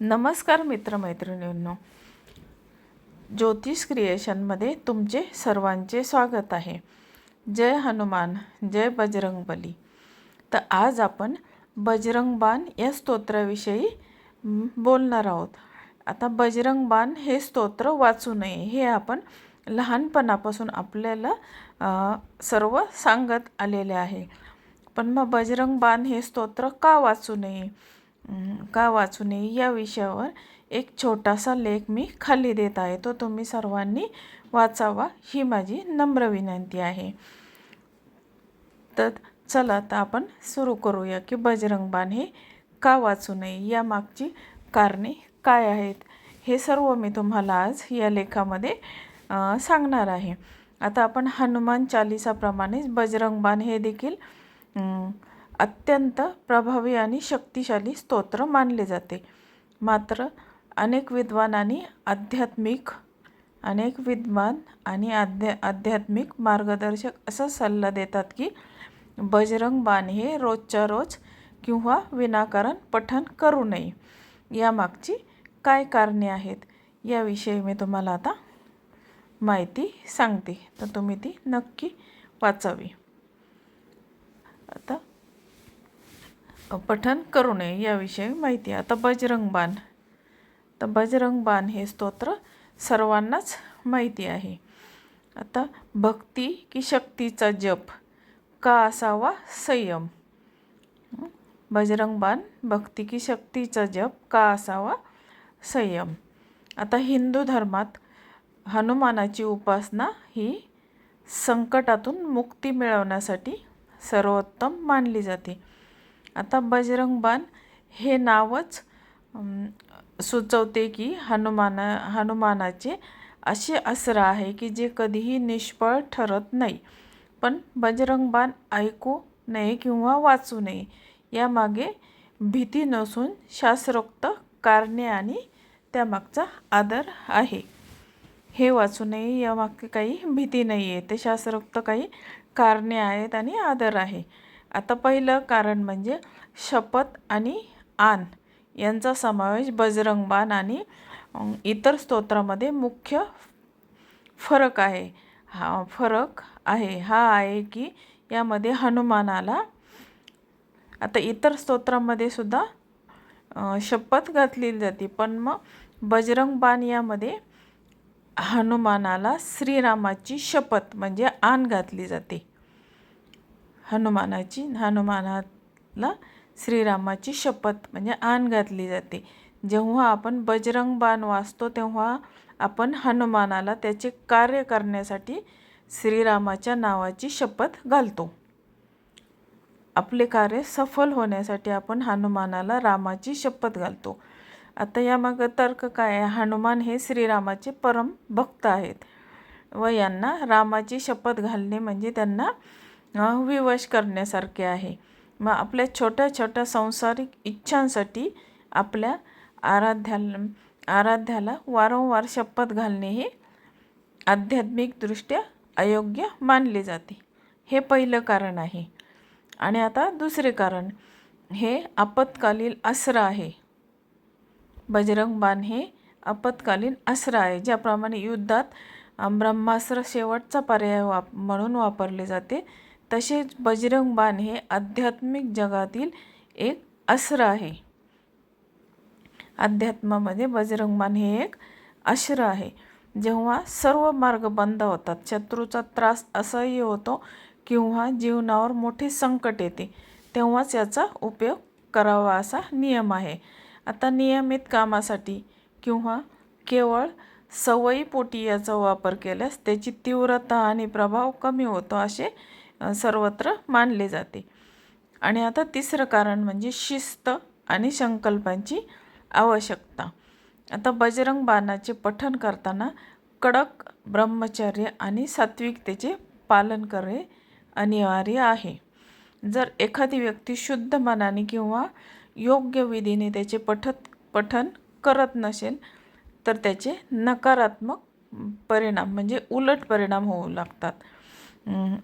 नमस्कार मित्रमैत्रिणींनो. ज्योतिष क्रिएशनमध्ये तुमचे सर्वांचे स्वागत आहे. जय हनुमान जय बजरंग बली तर आज आपण बजरंग बाण या स्तोत्राविषयी बोलणार आहोत. आता बजरंग बाण हे स्तोत्र वाचू नये हे आपण लहानपणापासून आपल्याला सर्व सांगत आलेले आहे. पण मग बजरंग बाण हे स्तोत्र का वाचू नये? का वाचू नये? या विषयावर एक छोटासा लेख मी खाली देत आहे. तो तुम्ही सर्वांनी वाचावा ही माझी नम्र विनंती आहे. तर चला तर आपण सुरू करूया की बजरंग बाण हे का वाचू नये? या मागची कारणे काय आहेत? हे सर्व मी तुम्हाला आज या लेखामध्ये सांगणार आहे. आता आपण हनुमान चालिसाप्रमाणेच बजरंग बाण हे देखील अत्यंत प्रभावी आणि शक्तिशाली स्तोत्र मानले जाते. मात्र अनेक विद्वानांनी आध्यात्मिक अनेक विद्वान आणि आध्या आध्यात्मिक मार्गदर्शक असा सल्ला देतात की बजरंग बाण हे रोजच्या रोज किंवा विनाकारण पठण करू नये. यामागची काय कारणे आहेत? याविषयी मी तुम्हाला आता माहिती सांगते. तर तुम्ही ती नक्की वाचावी. आता पठन करू नये याविषयी माहिती आता बजरंगबाण. तर बजरंगबाण हे स्तोत्र सर्वांनाच माहिती आहे. आता भक्ती की शक्तीचा जप का असावा संयम? बजरंगबाण भक्ती की शक्तीचा जप का असावा संयम? आता हिंदू धर्मात हनुमानाची उपासना ही संकटातून मुक्ती मिळवण्यासाठी सर्वोत्तम मानली जाते. आता बजरंग बाण हे नावच सुचवते की हनुमाना हनुमानाचे असे अस्त्र आहे की जे कधीही निष्फळ ठरत नाही. पण बजरंग बाण ऐकू नये किंवा वाचू नये यामागे भीती नसून शास्त्रोक्त कारणे आणि त्यामागचा आदर आहे. हे वाचू नये यामागे काही भीती नाही आहे ते शास्त्रोक्त काही कारणे आहेत आणि आदर आहे. आता पहिलं कारण म्हणजे शपथ आणि आन यांचा समावेश बजरंग बाण आणि इतर स्तोत्रामध्ये मुख्य फरक आहे. हा फरक आहे. हा आहे की यामध्ये हनुमानाला आता इतर स्तोत्रामध्ये सुद्धा शपथ घातलेली जाते. पण मग बजरंग बाण यामध्ये हनुमानाला श्रीरामाची शपथ म्हणजे आण घातली जाते. हनुमानाची हनुमानाला श्रीरामाची शपथ म्हणजे आण घातली जाते. जेव्हा आपण बजरंग बाण वाचतो तेव्हा आपण हनुमानाला त्याचे कार्य करण्यासाठी श्रीरामाच्या नावाची शपथ घालतो. आपले कार्य सफल होण्यासाठी आपण हनुमानाला रामाची शपथ घालतो. आता यामागं तर्क काय आहे? हनुमान हे श्रीरामाचे परम भक्त आहेत व यांना रामाची शपथ घालणे म्हणजे त्यांना विवश करण्यासारखे आहे. मग आपल्या छोट्या छोट्या सांसारिक इच्छांसाठी आपल्या आराध्याला आराध्याला वारंवार शपथ घालणे हे आध्यात्मिकदृष्ट्या अयोग्य मानले जाते. हे पहिलं कारण आहे. आणि आता दुसरे कारण. हे आपत्कालीन अस्त्र आहे. बजरंग बाण हे आपत्कालीन अस्त्र आहे ज्याप्रमाणे युद्धात ब्रह्मास्त्र शेवटचा पर्याय वाप म्हणून वापरले जाते. तसेच बजरंग बाण हे आध्यात्मिक जगातील एक अस्र आहे. अध्यात्मामध्ये बजरंग बाण हे एक अस्र आहे. जेव्हा सर्व मार्ग बंद होतात शत्रूचा त्रास असह्य होतो किंवा जीवनावर मोठे संकट येते तेव्हाच याचा उपयोग करावा असा नियम आहे. आता नियमित कामासाठी किंवा केवळ सवयीपोटी याचा वापर केल्यास त्याची तीव्रता आणि प्रभाव कमी होतो असे सर्वत्र मानले जाते. आणि आता तिसरं कारण म्हणजे शिस्त आणि संकल्पांची आवश्यकता. आता बजरंग बाणाचे पठण करताना कडक ब्रह्मचर्य आणि सात्विकतेचे पालन करणे अनिवार्य आहे. जर एखादी व्यक्ती शुद्ध मनाने किंवा योग्य विधीने त्याचे पठत पठन करत नसेल तर त्याचे नकारात्मक परिणाम म्हणजे उलट परिणाम होऊ लागतात.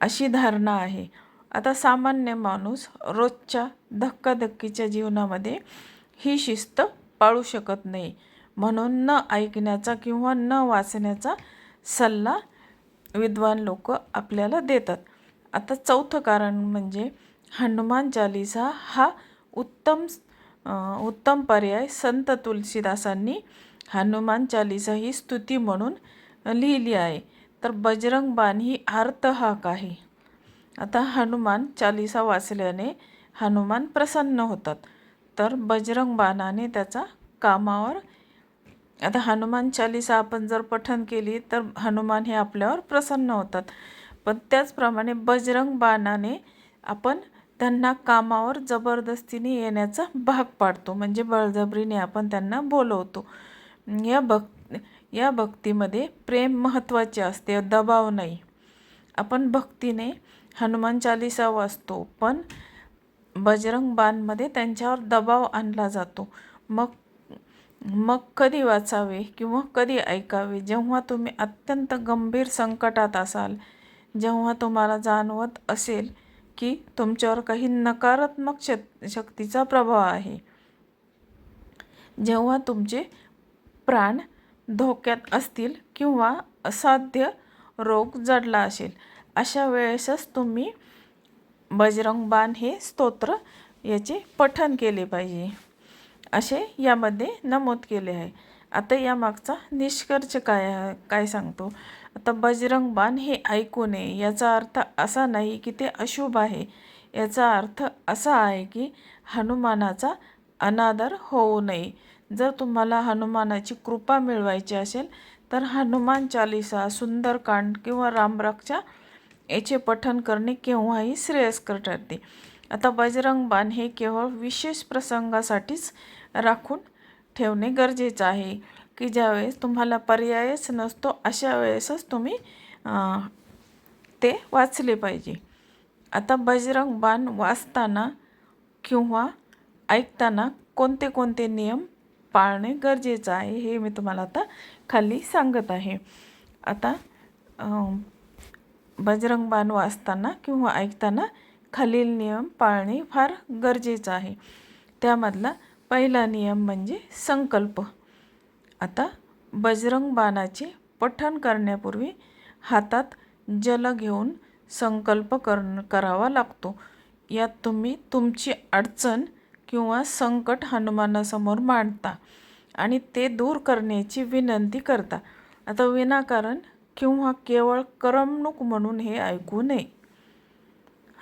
अशी धारणा आहे. आता सामान्य माणूस रोजच्या धक्काधक्कीच्या जीवनामध्ये ही शिस्त पाळू शकत नाही. म्हणून न ऐकण्याचा किंवा न वाचण्याचा सल्ला विद्वान लोक आपल्याला देतात. आता चौथं कारण म्हणजे हनुमान चालिसा हा उत्तम उत्तम पर्याय संत तुलसीदासांनी हनुमान चालिसा ही स्तुती म्हणून लिहिली आहे. तर बजरंग बाण ही हाक आहे. आता हनुमान चालिसा वाचल्याने हनुमान प्रसन्न होतात. तर बजरंग बाणाने त्याचा कामावर आता हनुमान चालिसा आपण जर पठन केली तर हनुमान हे आपल्यावर प्रसन्न होतात. पण त्याचप्रमाणे बजरंग बाणाने आपण त्यांना कामावर जबरदस्तीने येण्याचा भाग पाडतो. म्हणजे बळजबरीने आपण त्यांना बोलवतो. या भक् या भक्तीमध्ये प्रेम महत्त्वाचे असते दबाव नाही. आपण भक्तीने हनुमान चालिसा वाचतो पण बजरंग बाणमध्ये त्यांच्यावर दबाव आणला जातो. मग मग कधी वाचावे किंवा कधी ऐकावे? जेव्हा तुम्ही अत्यंत गंभीर संकटात असाल जेव्हा तुम्हाला जाणवत असेल की तुमच्यावर काही नकारात्मक शक शक्तीचा प्रभाव आहे जेव्हा तुमचे प्राण धोक्यात असतील किंवा असाध्य रोग जडला असेल अशा वेळेसच तुम्ही बजरंगबाण हे स्तोत्र याचे पठन केले पाहिजे. असे यामध्ये नमूद केले आहे. आता यामागचा निष्कर्ष काय काय सांगतो? आता बजरंग बाण हे ऐकू नये याचा अर्थ असा नाही की ते अशुभ आहे. याचा अर्थ असा आहे की हनुमानाचा अनादर होऊ नये. जर तुम्हाला हनुमानाची कृपा मिळवायची असेल तर हनुमान चालिसा सुंदरकांड किंवा रामरक्षा याचे पठन करणे केव्हाही श्रेयस्कर ठरते. आता बजरंग बाण हे केवळ विशेष प्रसंगासाठीच राखून ठेवणे गरजेचं आहे की ज्यावेळेस तुम्हाला पर्यायच नसतो अशा वेळेसच तुम्ही ते वाचले पाहिजे. आता बजरंग बाण वाचताना किंवा ऐकताना कोणते कोणते नियम पाळणे गरजेचं आहे हे मी तुम्हाला आता खाली सांगत आहे. आता बजरंग बाण वाचताना किंवा ऐकताना खालील नियम पाळणे फार गरजेचं आहे. त्यामधला पहिला नियम म्हणजे संकल्प. आता बजरंग बाणाचे पठण करण्यापूर्वी हातात जल घेऊन संकल्प कर करावा लागतो. यात तुम्ही तुमची अडचण किंवा संकट हनुमानासमोर मांडता आणि ते दूर करण्याची विनंती करता. आता विनाकारण किंवा केवळ करमणूक म्हणून हे ऐकू नये.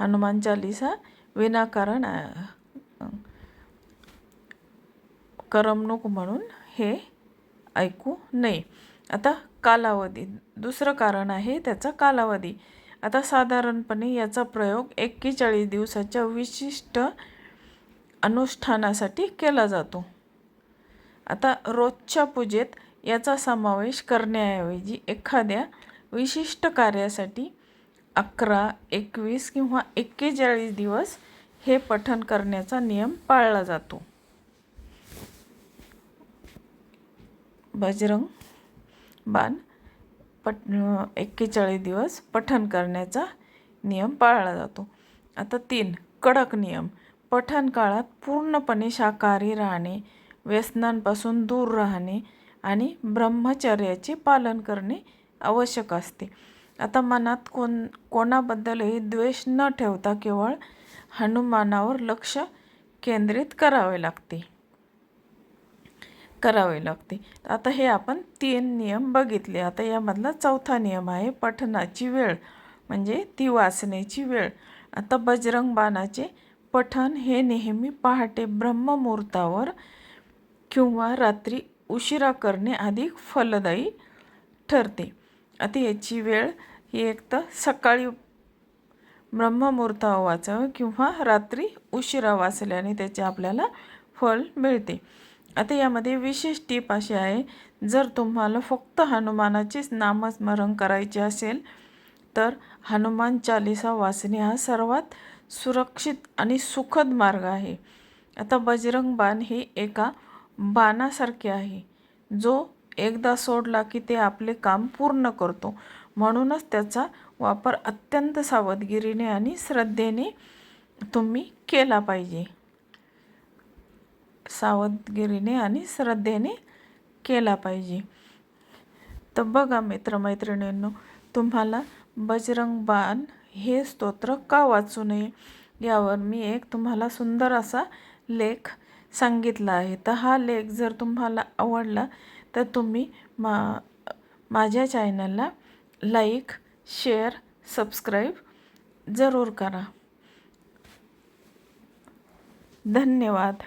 हनुमान चालिसा विनाकारण करमणूक म्हणून हे ऐकू नये. आता कालावधी. दुसरं कारण आहे त्याचा कालावधी. आता साधारणपणे याचा प्रयोग एक्केचाळीस दिवसाच्या विशिष्ट अनुष्ठानासाठी केला जातो. आता रोजच्या पूजेत याचा समावेश करण्याऐवजी एखाद्या विशिष्ट कार्यासाठी अकरा एकवीस किंवा एक्केचाळीस दिवस हे पठण करण्याचा नियम पाळला जातो. बजरंग बाण पट एक्केचाळीस दिवस पठण करण्याचा नियम पाळला जातो. आता तीन कडक नियम. पठण काळात पूर्णपणे शाकाहारी राहणे व्यसनांपासून दूर राहणे आणि ब्रह्मचर्याचे पालन करणे आवश्यक असते. आता मनात कोण कोणाबद्दलही द्वेष न ठेवता केवळ हनुमानावर लक्ष केंद्रित करावे लागते. करावे लागते. आता हे आपण तीन नियम बघितले. आता यामधला चौथा नियम आहे पठणाची वेळ म्हणजे ती वाचण्याची वेळ. आता बजरंग बाणाचे पठण हे नेहमी पहाटे ब्रह्ममुहूर्तावर किंवा रात्री उशिरा करणे अधिक फलदायी ठरते. आता याची वेळ ही एक तर सकाळी ब्रह्ममुहूर्तावर वाचावं किंवा रात्री उशिरा वाचल्याने त्याचे आपल्याला फल मिळते. आता यामध्ये विशेष टीप अशी आहे जर तुम्हाला फक्त हनुमानाचेच नामस्मरण करायचे असेल तर हनुमान चालिसा वाचणे हा सर्वात सुरक्षित आणि सुखद मार्ग आहे. आता बजरंग बाण हे एका बाणासारखे आहे. जो एकदा सोडला की ते आपले काम पूर्ण करतो. म्हणूनच त्याचा वापर अत्यंत सावधगिरीने आणि श्रद्धेने तुम्ही केला पाहिजे. सावधगिरीने आणि श्रद्धेने केला पाहिजे. तर बघा मित्रमैत्रिणींनो तुम्हाला बजरंग बाण हे स्तोत्र का वाचू नये यावर मी एक तुम्हाला सुंदर असा लेख सांगितला आहे. तर हा लेख जर तुम्हाला आवडला तर तुम्ही मा माझ्या चॅनलला लाईक शेअर सबस्क्राईब जरूर करा. धन्यवाद.